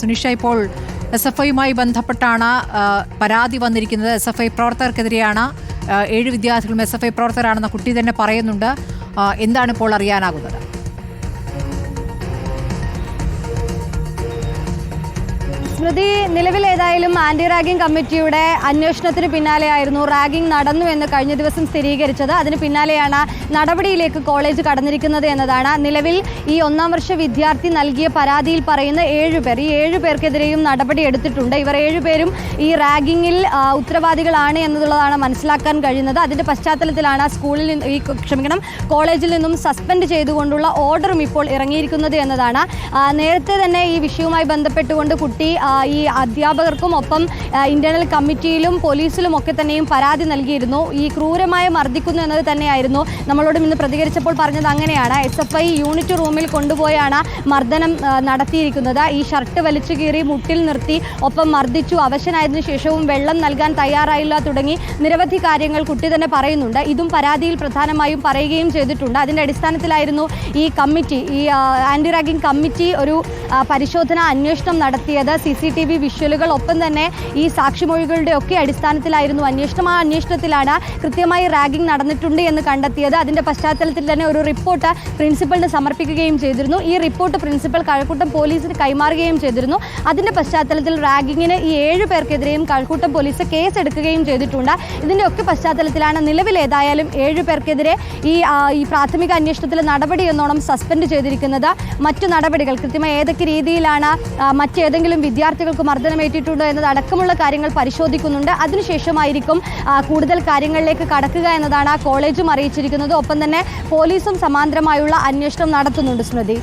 സുനിഷ ഇപ്പോൾ S F ഐയുമായി ബന്ധപ്പെട്ടാണ് പരാതി വന്നിരിക്കുന്നത്. എസ് എഫ് ഐ പ്രവർത്തകർക്കെതിരെയാണ് ഏഴ് വിദ്യാർത്ഥികളും എസ് എഫ് ഐ പ്രവർത്തകരാണെന്ന കുട്ടി തന്നെ പറയുന്നുണ്ട്. എന്താണ് ഇപ്പോൾ അറിയാനാകുന്നത്? സ്മൃതി നിലവിൽ ഏതായാലും ആന്റി റാഗിംഗ് കമ്മിറ്റിയുടെ അന്വേഷണത്തിന് പിന്നാലെയായിരുന്നു റാഗിംഗ് നടന്നു എന്ന് കഴിഞ്ഞ ദിവസം സ്ഥിരീകരിച്ചത്. അതിന് പിന്നാലെയാണ് നടപടിയിലേക്ക് കോളേജ് കടന്നിരിക്കുന്നത് എന്നതാണ്. നിലവിൽ ഈ ഒന്നാം വർഷ വിദ്യാർത്ഥി നൽകിയ പരാതിയിൽ പറയുന്ന ഏഴുപേർ ഈ ഏഴു പേർക്കെതിരെയും നടപടി എടുത്തിട്ടുണ്ട്. ഇവർ ഏഴുപേരും ഈ റാഗിങ്ങിൽ ഉത്തരവാദികളാണ് എന്നുള്ളതാണ് മനസ്സിലാക്കാൻ കഴിയുന്നത്. അതിന്റെ പശ്ചാത്തലത്തിലാണ് സ്കൂളിൽ നിന്ന് ഈ ക്ഷമിക്കണം കോളേജിൽ നിന്നും സസ്പെൻഡ് ചെയ്തുകൊണ്ടുള്ള ഓർഡറും ഇപ്പോൾ ഇറങ്ങിയിരിക്കുന്നത് എന്നതാണ്. നേരത്തെ തന്നെ ഈ വിഷയവുമായി ബന്ധപ്പെട്ടുകൊണ്ട് കുട്ടി ഈ അധ്യാപകർക്കും ഒപ്പം ഇന്റേണൽ കമ്മിറ്റിയിലും പോലീസിലും ഒക്കെ തന്നെയും പരാതി നൽകിയിരുന്നു. ഈ ക്രൂരമായ മർദ്ദിക്കുന്നു എന്നത് തന്നെയായിരുന്നു. നമ്മളോടും ഇന്ന് പ്രതികരിച്ചപ്പോൾ പറഞ്ഞത് അങ്ങനെയാണ്. എസ് എഫ് ഐ യൂണിറ്റ് റൂമിൽ കൊണ്ടുപോയാണ് മർദ്ദനം നടത്തിയിരിക്കുന്നത്. ഈ ഷർട്ട് വലിച്ചു കീറി മുട്ടിൽ നിർത്തി ഒപ്പം മർദ്ദിച്ചു. അവശനായതിനു ശേഷവും വെള്ളം നൽകാൻ തയ്യാറായില്ല തുടങ്ങി നിരവധി കാര്യങ്ങൾ കുട്ടി തന്നെ പറയുന്നുണ്ട്. ഇതും പരാതിയിൽ പ്രധാനമായും പറയുകയും ചെയ്തിട്ടുണ്ട്. അതിന്റെ അടിസ്ഥാനത്തിലായിരുന്നു ഈ കമ്മിറ്റി ഈ ആന്റി റാഗിംഗ് കമ്മിറ്റി ഒരു പരിശോധന അന്വേഷണം നടത്തിയത്. സി സി ടി വി വിഷ്വലുകൾ ഒപ്പം തന്നെ ഈ സാക്ഷിമൊഴികളുടെ ഒക്കെ അടിസ്ഥാനത്തിലായിരുന്നു അന്വേഷണം. ആ അന്വേഷണത്തിലാണ് കൃത്യമായി റാഗിംഗ് നടന്നിട്ടുണ്ട് എന്ന് കണ്ടെത്തിയത്. അതിന്റെ പശ്ചാത്തലത്തിൽ തന്നെ ഒരു റിപ്പോർട്ട് പ്രിൻസിപ്പലിന് സമർപ്പിക്കുകയും ചെയ്തിരുന്നു. ഈ റിപ്പോർട്ട് പ്രിൻസിപ്പൽ കഴക്കൂട്ടം പോലീസിന് കൈമാറുകയും ചെയ്തിരുന്നു. അതിന്റെ പശ്ചാത്തലത്തിൽ റാഗിങ്ങിന് ഈ ഏഴ് പേർക്കെതിരെയും കഴക്കൂട്ടം പോലീസ് കേസ് എടുക്കുകയും ചെയ്തിട്ടുണ്ട്. ഇതിന്റെ ഒക്കെ പശ്ചാത്തലത്തിലാണ് നിലവിൽ ഏതായാലും ഏഴ് പേർക്കെതിരെ ഈ ഈ പ്രാഥമിക അന്വേഷണത്തിലെ നടപടി എന്നോണം സസ്പെൻഡ് ചെയ്തിരിക്കുന്നത്. മറ്റു നടപടികൾ കൃത്യമായി ഏതൊക്കെ രീതിയിലാണ് മറ്റേതെങ്കിലും മറ്റേതെങ്കിലും വിദ്യാർത്ഥികൾക്ക് മർദ്ദനമേറ്റിട്ടുണ്ടോ എന്നതടക്കമുള്ള കാര്യങ്ങൾ പരിശോധിക്കുന്നുണ്ട്. അതിനുശേഷമായിരിക്കും കൂടുതൽ കാര്യങ്ങളിലേക്ക് കടക്കുക എന്നതാണ് ആ കോളേജും അറിയിച്ചിരിക്കുന്നത്. ഒപ്പം തന്നെ പോലീസും സമാന്തരമായുള്ള അന്വേഷണം നടത്തുന്നുണ്ട് സ്മൃതി.